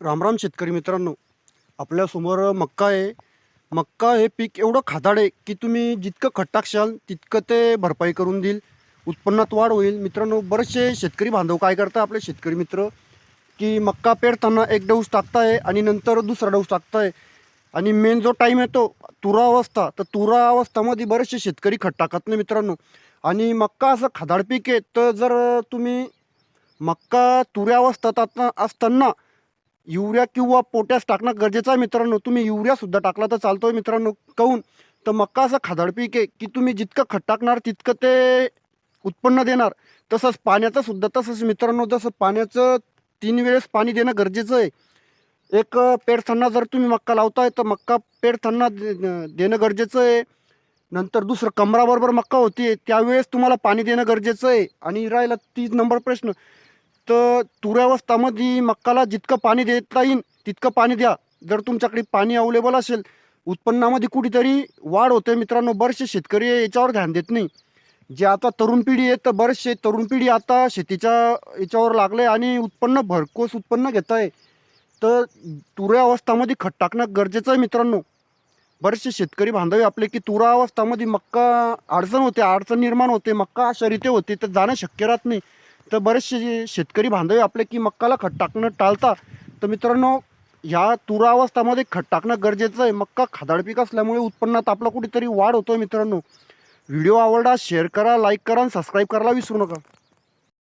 रामराम शेतकरी मित्रांनो. आपल्यासमोर मक्का आहे. मक्का हे पीक एवढं खादाड आहे की तुम्ही जितकं खट्टाक्षाल तितकं ते भरपाई करून देईल. उत्पन्नात वाढ होईल. मित्रांनो बरेचसे शेतकरी बांधव काय करतात आपले शेतकरी मित्र? की मक्का पेरताना एक डोस टाकताय आणि नंतर दुसरा डोस टाकताय. आणि मेन जो टाईम येतो तुरा अवस्था. तर तुरा अवस्थामध्ये बरेचसे शेतकरी खट टाकत नाही मित्रांनो. आणि मक्का असं खादाड पीक आहे. तर जर तुम्ही मक्का तुऱ्या अवस्थेत असताना युरिया किंवा पोटॅश टाकणं गरजेचं आहे मित्रांनो. तुम्ही युरियासुद्धा टाकला तर चालतो आहे मित्रांनो. काहून तर मक्का असं खादाड पीक आहे की तुम्ही जितकं खत टाकणार तितकं ते उत्पन्न देणार. तसंच पाण्याचं सुद्धा तसंच मित्रांनो जसं पाण्याचं तीन वेळेस पाणी देणं गरजेचं आहे. एक पेरताना जर तुम्ही मक्का लावताय तर मक्का पेरताना दे- देणं गरजेचं आहे. नंतर दुसरं कमराबरोबर मक्का होती त्यावेळेस तुम्हाला पाणी देणं गरजेचं आहे. आणि राहिला तीस नंबर प्रश्न. तर तुऱ्यावस्थामध्ये मक्काला जितकं पाणी देता येईल तितकं पाणी द्या. जर तुमच्याकडे पाणी अवेलेबल असेल उत्पन्नामध्ये कुठेतरी वाढ होते मित्रांनो. बरेचसे शेतकरी याच्यावर ध्यान देत नाही. जे आता तरुण पिढी आहे तर बरेचसे तरुण पिढी आता शेतीच्या याच्यावर लागले आणि उत्पन्न भरकोस उत्पन्न घेत आहे तर तुऱ्या अवस्थामध्ये खत टाकणं गरजेचं आहे मित्रांनो. बरेचसे शेतकरी बांधव आपले की तुरा अवस्थामध्ये मक्का अडचण होते अडचण निर्माण होते मक्का शर्यते होते तर जाणं शक्य राहत नाही. तर बरेचसे जे शेतकरी बांधव आपले की मक्काला खत टाकणं टाळता. तर मित्रांनो ह्या तुरावस्थामध्ये खत टाकणं गरजेचं आहे. मक्का खादाड पीक असल्यामुळे उत्पन्नात आपला कुठेतरी वाढ होतो मित्रांनो. व्हिडिओ आवडला शेअर करा लाईक करा आणि सबस्क्राईब करायला विसरू नका.